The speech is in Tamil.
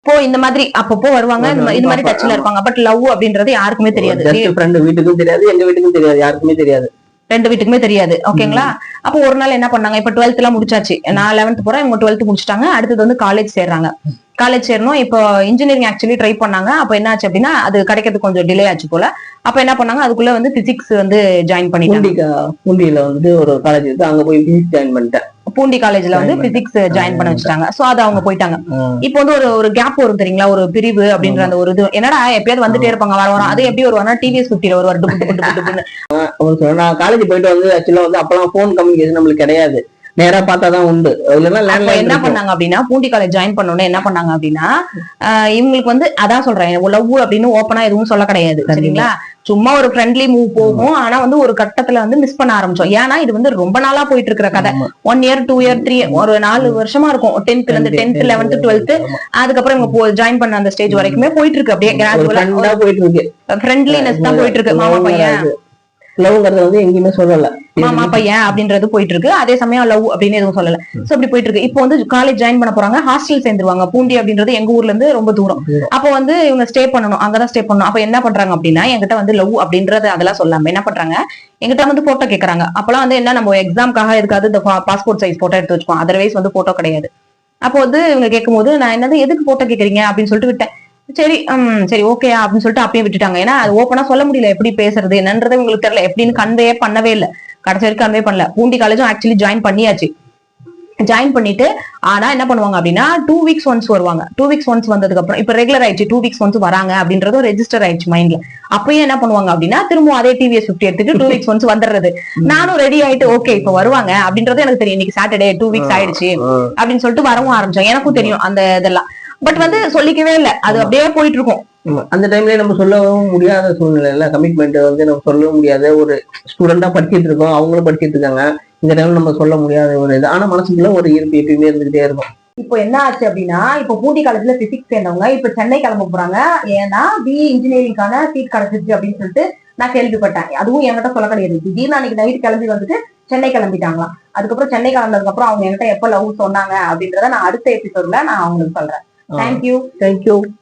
இப்போ இந்த மாதிரி அப்பப்போ வருவாங்க. இந்த மாதிரி டச்ல இருப்பாங்க. பட் லவ் அப்படின்றது யாருக்குமே தெரியாது. வீட்டுக்கும் தெரியாது எங்க வீட்டுக்கும் தெரியாது யாருக்குமே தெரியாது. ரெண்டு வீட்டுக்குமே தெரியாது. ஓகேங்களா அப்போ ஒரு நாள் என்ன பண்ணாங்க? இப்ப டுவெல்த் எல்லாம் முடிச்சாச்சு. நான் லெவன்த் போறேன் இவங்க டுவெல்த் முடிச்சிட்டாங்க. அடுத்தது வந்து காலேஜ் சேர்றாங்க. காலேஜ் சேரணும். இப்போ இன்ஜினியரிங் ஆக்சுவலி ட்ரை பண்ணாங்க. அப்போ என்ன ஆச்சு அப்படின்னா அது கிடைக்கிறதுக்கு கொஞ்சம் டிலே ஆச்சு போல. அப்ப என்ன பண்ணாங்க? அதுக்குள்ள வந்து பிசிக்ஸ் வந்து ஜாயின் பண்ணிட்டாங்க. பூண்டி பூண்டியில வந்துட்டு ஒரு காலேஜ் இருக்கு. அங்க போய் பிசிக்ஸ் ஜாயின் பண்ணிட்டேன். பூண்டி காலேஜ்ல வந்து பிசிக்ஸ் ஜாயின் பண்ண வச்சுட்டாங்க. சோ அது அவங்க போயிட்டாங்க. இப்போ வந்து ஒரு ஒரு கேப் வரும் தெரியுங்களா? ஒரு பிரிவு அப்படின்ற அந்த ஒரு இது. என்னடா எப்பயாவது வந்துட்டே இருப்பாங்க வர வரோம் அது எப்படி வருவாங்க டிவிஎஸ் டுபுன்னு. அவர் சொன்னா, நான் காலேஜ் போயிட்டு வந்து ஆக்சுவலா வந்து அப்பெல்லாம் ஃபோன் கம்யூனிகேஷன் நம்மளுக்கு கிடையாது. நேரா பார்த்தா தான் உண்டு என்ன பண்ணாங்க அப்படின்னா பூண்டி காலேஜ் ஜாயின் பண்ணோன்னே என்ன பண்ணாங்க அப்படின்னா இவங்களுக்கு வந்து அதான் சொல்றேன் லவ் அப்படின்னு ஓப்பனா எதுவும் சொல்ல கிடையாது. சரிங்களா? சும்மா ஒரு ஃப்ரெண்ட்லி மூவ் போகும். ஆனா வந்து ஒரு கட்டத்துல வந்து மிஸ் பண்ண ஆரம்பிச்சோம். ஏன்னா இது வந்து ரொம்ப நாளா போயிட்டு இருக்கிற கதை one year two year three ஒரு நாலு வருஷமா இருக்கும். டென்த்ல இருந்து டென்த் லெவன்த் டுவெல்த் அதுக்கப்புறம் இவங்க ஜாயின் பண்ண அந்த ஸ்டேஜ் வரைக்குமே போயிட்டு இருக்கு அப்படியே போயிட்டு இருக்கு ஃப்ரெண்ட்லினஸ் தான் போயிட்டு இருக்கு மாமா பையன். லவ்ங்கிறத வந்து எங்கேயுமே சொல்லல. மாமா பையன் அப்படின்றது போயிட்டு இருக்கு அதே சமயம் லவ் அப்படின்னு எதுவும் சொல்லல. சோ அப்படி போயிட்டு இருக்கு இப்போ வந்து காலேஜ் ஜாயின் பண்ண போறாங்க. ஹாஸ்டல் சேர்ந்துருவாங்க. பூண்டி அப்படின்றது எங்க ஊர்ல இருந்து ரொம்ப தூரம். அப்போ வந்து இவங்க ஸ்டே பண்ணணும். அங்கதான் ஸ்டே பண்ணணும். அப்ப என்ன பண்றாங்க அப்படின்னா என்கிட்ட வந்து லவ் அப்படின்றது அதெல்லாம் சொல்லாம என்ன பண்றாங்க? என்கிட்ட வந்து போட்டோ கேக்குறாங்க. அப்பெல்லாம் வந்து என்ன நம்ம எக்ஸாம்க்காக எதுக்காவது இந்த பாஸ்போர்ட் சைஸ் போட்டோ எடுத்து வச்சுப்போம் அதர்வைஸ் வந்து போட்டோ கிடையாது. அப்போ வந்து இவங்க கேட்கும்போது நான் என்னது எதுக்கு போட்டோ கேக்குறீங்க? அப்படின்னு சொல்லிட்டு விட்டேன். சரி ம் சரி ஓகே அப்படின்னு சொல்லிட்டு அப்பயே விட்டுட்டாங்க. ஏன்னா அது ஓப்பனா சொல்ல முடியல எப்படி பேசுறது என்னன்றது உங்களுக்கு தெரியல. எப்படின்னு கன்வே பண்ணவே இல்ல. கடைசி வரைக்கும் கன்வே பண்ணல. பூண்டி காலேஜும் ஆக்சுவலி ஜாயின் பண்ணியாச்சு. ஜாயின் பண்ணிட்டு ஆனா என்ன பண்ணுவாங்க அப்படின்னா டூ வீக்ஸ் ஒன்ஸ் வருவாங்க. டூ வீக்ஸ் ஒன்ஸ் வந்ததுக்கு அப்புறம் இப்ப ரெகுலர் ஆயிடுச்சு டூ வீக்ஸ் ஒன்ஸ் வராங்க அப்படின்றதும் ரெஜிஸ்டர் ஆயிடுச்சு மைண்ட்ல அப்பயும் என்ன பண்ணுவாங்க அப்படின்னா திரும்ப அதே டிவிஎஸ் பிப்டி எடுத்துட்டு டூ வீக்ஸ் ஒன்ஸ் வந்துடுறது. நானும் ரெடி ஆயிட்டு ஓகே இப்ப வருவாங்க அப்படின்றது எனக்கு தெரியும். இன்னைக்கு சாட்டர்டே டூ வீக்ஸ் ஆயிடுச்சு அப்படின்னு சொல்லிட்டு வரவும் ஆரம்பிச்சோம் எனக்கும் தெரியும் அந்த இதெல்லாம். பட் வந்து சொல்லிக்கவே இல்ல. அது அப்படியே போயிட்டு இருக்கும். அந்த டைம்லயே நம்ம சொல்லவும் முடியாத சூழ்நிலையில கமிட்மெண்ட் வந்து நம்ம சொல்லவும் முடியாத ஒரு ஸ்டூடெண்டா படிச்சிட்டு இருக்கோம். அவங்களும் படிச்சிட்டு இருக்காங்க. இந்த டைம்ல நம்ம சொல்ல முடியாத ஒரு இது. ஆனா மனசுக்குள்ள ஒரு ஈர்ப்பு எப்பயுமே இருந்துகிட்டே இருக்கும். இப்போ என்ன ஆச்சு அப்படின்னா இப்போ பூண்டி காலேஜ்ல பிசிக்ஸ் சேர்ந்தவங்க இப்ப சென்னை கிளம்ப போறாங்க. ஏன்னா பிஇ இன்ஜினியரிங்கான சீட் கிடைச்சிருச்சு அப்படின்னு சொல்லிட்டு நான் கேள்விப்பட்டேன். அதுவும் என்கிட்ட சொல்ல கிடையாது. திடீர்னு அன்னைக்கு நைட் கிளம்பி வந்துட்டு சென்னை கிளம்பிட்டாங்களாம். அதுக்கப்புறம் சென்னை கிளம்புனதுக்கு அப்புறம் அவங்க என்கிட்ட எப்ப லவ் சொன்னாங்க அப்படின்றத நான் அடுத்த எபிசோட்ல நான் அவங்களுக்கு சொல்றேன். thank uh, you. thank you.